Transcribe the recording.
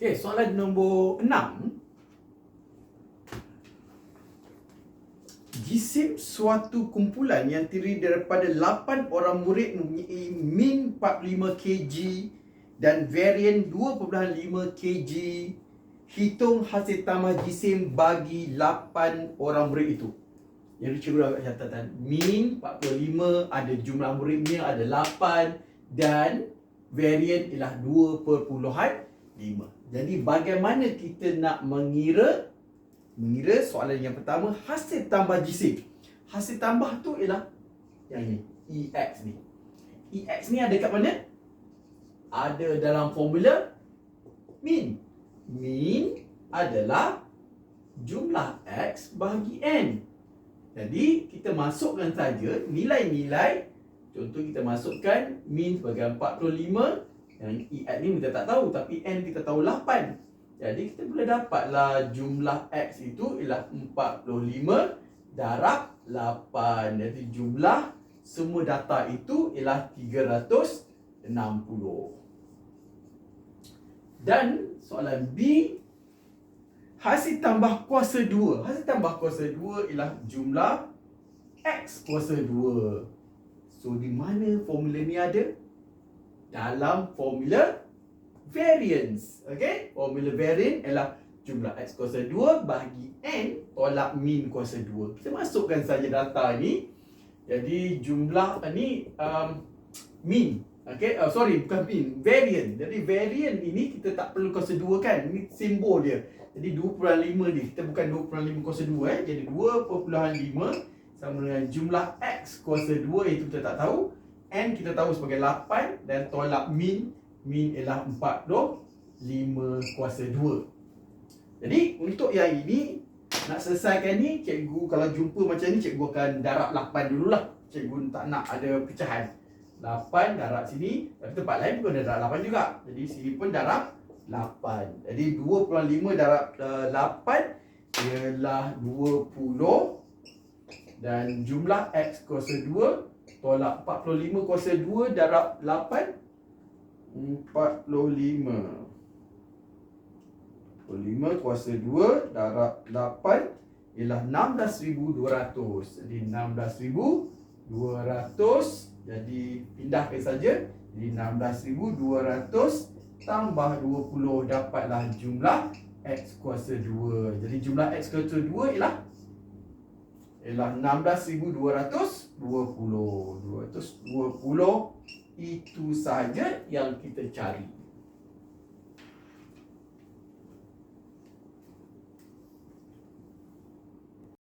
Okey, soalan nombor 6. Jisim suatu kumpulan yang terdiri daripada 8 orang murid mempunyai min 45 kg dan varian 2.5 kg. Hitung hasil tambah jisim bagi 8 orang murid itu. Yang cikgu dah kat catatan. Min 45 ada jumlah muridnya ada 8 dan varian ialah 2.5. Jadi bagaimana kita nak mengira mengira soalan yang pertama hasil tambah jisim. Hasil tambah tu ialah yang ni, EX ni. EX ni ada kat mana? Ada dalam formula min. Min adalah jumlah X bahagi N. Jadi kita masukkan saja nilai-nilai Contoh kita masukkan min sebagai 45 Yang EX ni kita tak tahu tapi N kita tahu 8 Jadi kita boleh dapatlah jumlah X itu ialah 45 darab 8 Jadi jumlah semua data itu ialah 360 Dan soalan B Hasil tambah kuasa 2 Hasil tambah kuasa 2 ialah jumlah X kuasa 2 So di mana formula ni ada? Dalam formula variance Okay Formula variance ialah jumlah X kuasa 2 bagi N tolak min kuasa 2 Kita masukkan saja data ni Jadi jumlah ni um, min Okay, uh, sorry bukan min, variant. Jadi variant ini kita tak perlu kuasa 2 kan? Ini simbol dia. Jadi 2.5 ni, kita bukan 2.5 kuasa 2 eh. Jadi 2.5 sama dengan jumlah X kuasa 2 itu kita tak tahu. N kita tahu sebagai 8 dan tolak min. Min ialah 45 kuasa 2. Jadi untuk yang ini, nak selesaikan ni, cikgu kalau jumpa macam ni, cikgu akan darab 8 dululah. Cikgu tak nak ada pecahan. 8 darab sini Tapi tempat lain pun ada darab 8 juga Jadi sini pun darab 8 Jadi 2.5 darab uh, 8 Ialah 20 Dan jumlah X kuasa 2 Tolak. 45 kuasa 2 darab 8 45 45 kuasa 2 darab 8 Ialah 16,200 Jadi 16,200 jadi pindahkan saja. Jadi 16,200 Tambah 20 Dapatlah jumlah X kuasa 2 Jadi jumlah X kuasa 2 ialah Ialah 16,220 220 Itu sahaja yang kita cari